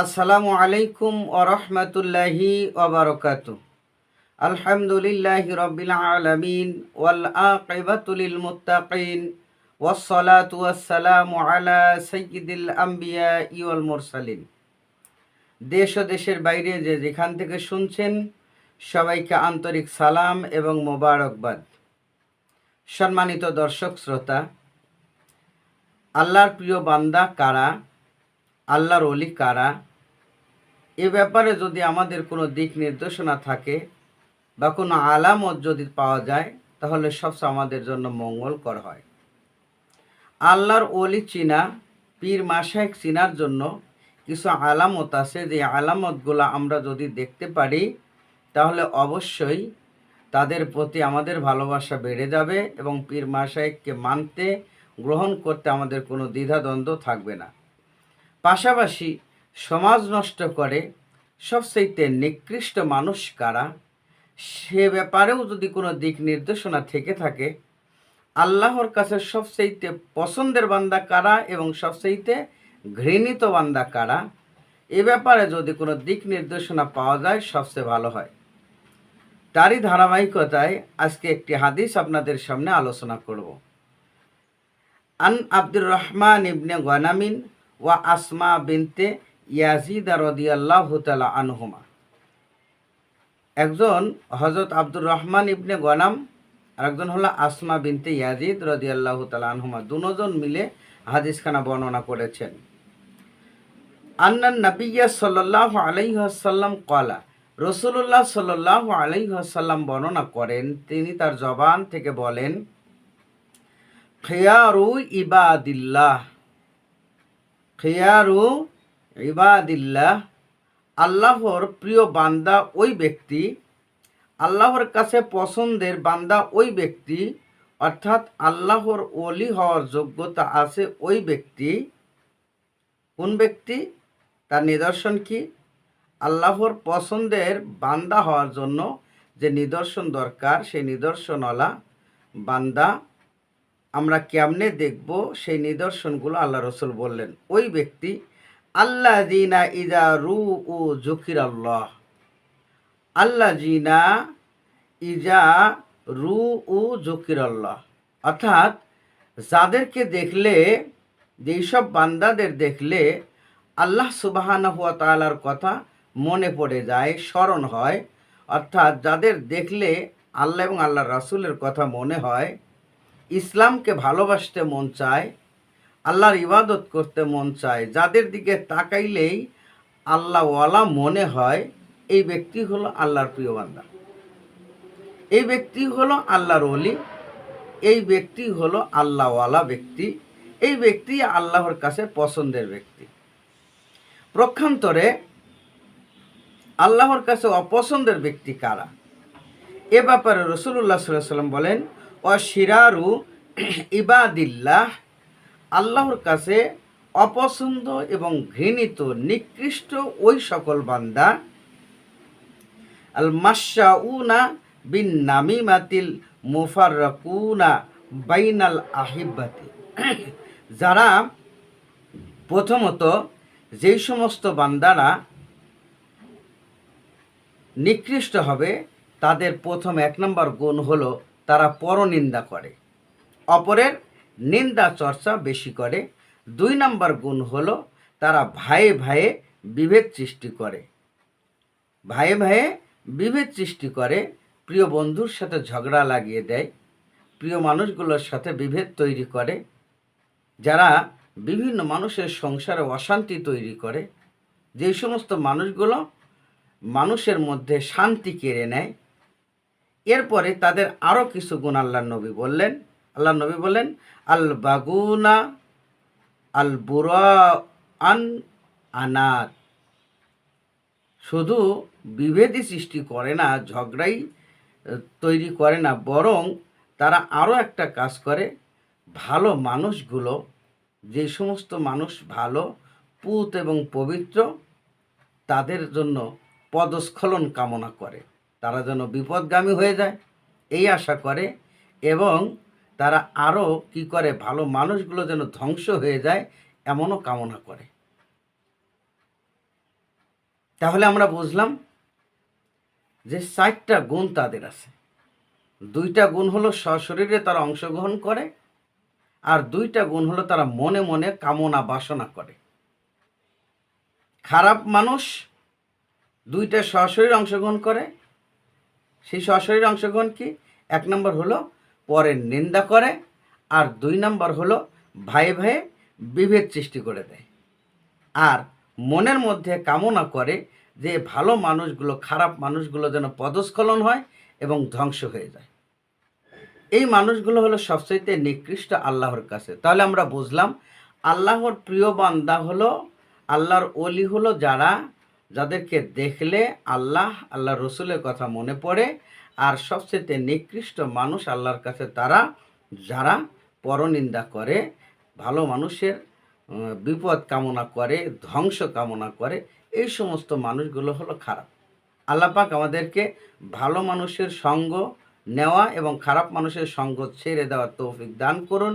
আসসালামু আলাইকুম ওরহমতুল্লাহি ওবরকাত আলহামদুলিল্লাহ রবিল আলমিন ওয়াল আকিবাতুলিল মুত্তাকিন আলা সাইয়্যিদিল আম্বিয়া ইওয়াল মুরসালিন। দেশ ও দেশের বাইরে যে যেখান থেকে শুনছেন, সবাইকে আন্তরিক সালাম এবং মোবারকবাদ। সম্মানিত দর্শক, শ্রোতা, আল্লাহর প্রিয় বান্দা কারা? আল্লাহর অলি কারা? এ ব্যাপারে যদি আমাদের কোনো দিক নির্দেশনা থাকে বা কোনো আলামত যদি পাওয়া যায়, তাহলে সবসময় আমাদের জন্য মঙ্গলকর হয়। আল্লাহর অলি চিনা, পীর মাসায়েক চিনার জন্য কিছু আলামত আছে। যে আলামতগুলো আমরা যদি দেখতে পারি, তাহলে অবশ্যই তাদের প্রতি আমাদের ভালোবাসা বেড়ে যাবে এবং পীর মাসায়েককে মানতে, গ্রহণ করতে আমাদের কোনো দ্বিধাদ্বন্দ্ব থাকবে না। পাশাপাশি সমাজ নষ্ট করে সবচেয়ে নিকৃষ্ট মানুষ কারা? সে ব্যাপারেও যদি কোনো দিক নির্দেশনা থেকে থাকে, আল্লাহর কাছে সবচেয়ে পছন্দের বান্দা কারা এবং সবচেয়ে ঘৃণিত বান্দা কারা? এ ব্যাপারে যদি কোনো দিক নির্দেশনা পাওয়া যায়, সবচেয়ে ভালো হয়। তারই ধারাবাহিকতায় আজকে একটি হাদিস আপনাদের সামনে আলোচনা করব। আন আব্দুর রহমান ইবনে গনামিন ওয়া আসমা বিনতে ইয়াজিদ রদিয়াল্লাহ তালা আনহুমা। একজন হজরত আব্দুর রহমান ইবনে গনাম আর একজন হলো আসমা বিনতে ইয়াজিদ রদিয়াল্লাহ তালা আনহুমা। দুজন মিলে হাদিসখানা বর্ণনা করেছেন। আন্নান নবিয়া সাল্লাহ আলাইহাসাল্লাম কলা রসুল্লাহ সাল্লাহ আলাইহাসাল্লাম বর্ণনা করেন, তিনি তার জবান থেকে বলেন, খেয়ারু ইবাদিল্লাহ। খেয়ারু ইবাদিল্লাহ, আল্লাহর প্রিয় বান্দা ওই ব্যক্তি, আল্লাহর কাছে পছন্দের বান্দা ওই ব্যক্তি, অর্থাৎ আল্লাহর ওলি হওয়ার যোগ্যতা আছে ওই ব্যক্তি। কোন ব্যক্তি? তার নিদর্শন কি? আল্লাহর পছন্দের বান্দা হওয়ার জন্য যে নিদর্শন দরকার, সেই নিদর্শনওয়ালা বান্দা আমরা কেমনে দেখব সেই নিদর্শনগুলো আল্লাহ রসুল বললেন। ওই ব্যক্তি আল্লাহ জিনা ইজা রু ও জকির আল্লাহ আল্লাহ জিনা ইজা রু ও জকির আল্লাহ অর্থাৎ, যাদেরকে দেখলে যেসব বান্দাদের দেখলে আল্লাহ সুবাহানা হুয়া তালার কথা মনে পড়ে যায়, স্মরণ হয়, অর্থাৎ যাদের দেখলে আল্লাহ এবং আল্লাহ রাসুলের কথা মনে হয় ইসলামকে ভালোবাসতে মন চায়, আল্লাহর ইবাদত করতে মন চায়, যাদের দিকে তাকাইলেই আল্লাহওয়ালা মনে হয়, এই ব্যক্তি হলো আল্লাহর প্রিয় বান্দা। এই ব্যক্তি হলো আল্লাহর অলি এই ব্যক্তি হলো আল্লাহওয়ালা ব্যক্তি, এই ব্যক্তি আল্লাহর কাছে পছন্দের ব্যক্তি। প্রক্ষান্তরে আল্লাহর কাছে অপছন্দের ব্যক্তি কারা? এ ব্যাপারে রসুল্লাহ সাল্লাম বলেন অশিরারু ইবাদিল্লাহ, আল্লাহর কাছে অপছন্দ এবং ঘৃণিত, নিকৃষ্ট ওই সকল বান্দা। আল মাসাউনা বিন নামি নামিমাতিল মুফারকুনা বাইনাল আহিব্বাতি। যারা প্রথমত যেই সমস্ত বান্দারা নিকৃষ্ট হবে, তাদের প্রথম এক নম্বর গুণ হলো তারা পরনিন্দা করে। অপরের নিন্দা চর্চা বেশি করে। দুই নম্বর গুণ হলো তারা ভাইয়ে ভাইয়ে বিভেদ সৃষ্টি করে। ভাইয়ে ভাইয়ে বিভেদ সৃষ্টি করে, প্রিয় বন্ধুর সাথে ঝগড়া লাগিয়ে দেয়, প্রিয় মানুষগুলোর সাথে বিভেদ তৈরি করে, যারা বিভিন্ন মানুষের সংসারে অশান্তি তৈরি করে। যে সমস্ত মানুষগুলো মানুষের মধ্যে শান্তি কেড়ে নেয় এরপরে তাদের আরও কিছু গুণ আল্লাহ নবী বললেন। আল্লাহ নবী বললেন আল বাগুনা আল আন আনাত শুধু বিভেদই সৃষ্টি করে না, ঝগড়াই তৈরি করে না, বরং তারা আরও একটা কাজ করে, ভালো মানুষগুলো, যে সমস্ত মানুষ ভালো, পুত এবং পবিত্র, তাদের জন্য পদস্খলন কামনা করে। তারা যেন বিপদগামী হয়ে যায়, এই আশা করে এবং তারা আরও কি করে ভালো মানুষগুলো যেন ধ্বংস হয়ে যায় এমনও কামনা করে। তাহলে আমরা বুঝলাম যে চারটা গুণ তাদের আছে। দুইটা গুণ হলো সশরীরে তারা অংশগ্রহণ করে আর দুইটা গুণ হলো তারা মনে মনে কামনা বাসনা করে। খারাপ মানুষ দুইটা সশরীর অংশগ্রহণ করে সেই সশরীর অংশগ্রহণ কি? এক নম্বর হলো পরের নিন্দা করে আর দুই নম্বর হলো ভাই ভাইয়ে বিভেদ সৃষ্টি করে দেয়। আর মনের মধ্যে কামনা করে যে ভালো মানুষগুলো, খারাপ মানুষগুলো যেন পদস্খলন হয় এবং ধ্বংস হয়ে যায়। এই মানুষগুলো হলো সবচাইতে নিকৃষ্ট আল্লাহর কাছে। তাহলে আমরা বুঝলাম, আল্লাহর প্রিয় বান্দা হলো, আল্লাহর অলি হলো যারা যাদেরকে দেখলে আল্লাহ আল্লাহ রসুলের কথা মনে পড়ে, আর সবচেয়ে নিকৃষ্ট মানুষ আল্লাহর কাছে তারা, যারা পরনিন্দা করে, ভালো মানুষের বিপদ কামনা করে, ধ্বংস কামনা করে, এই সমস্ত মানুষগুলো হলো খারাপ। আল্লাপাক আমাদেরকে ভালো মানুষের সঙ্গ নেওয়া এবং খারাপ মানুষের সঙ্গ ছেড়ে দেওয়ার তৌফিক দান করুন।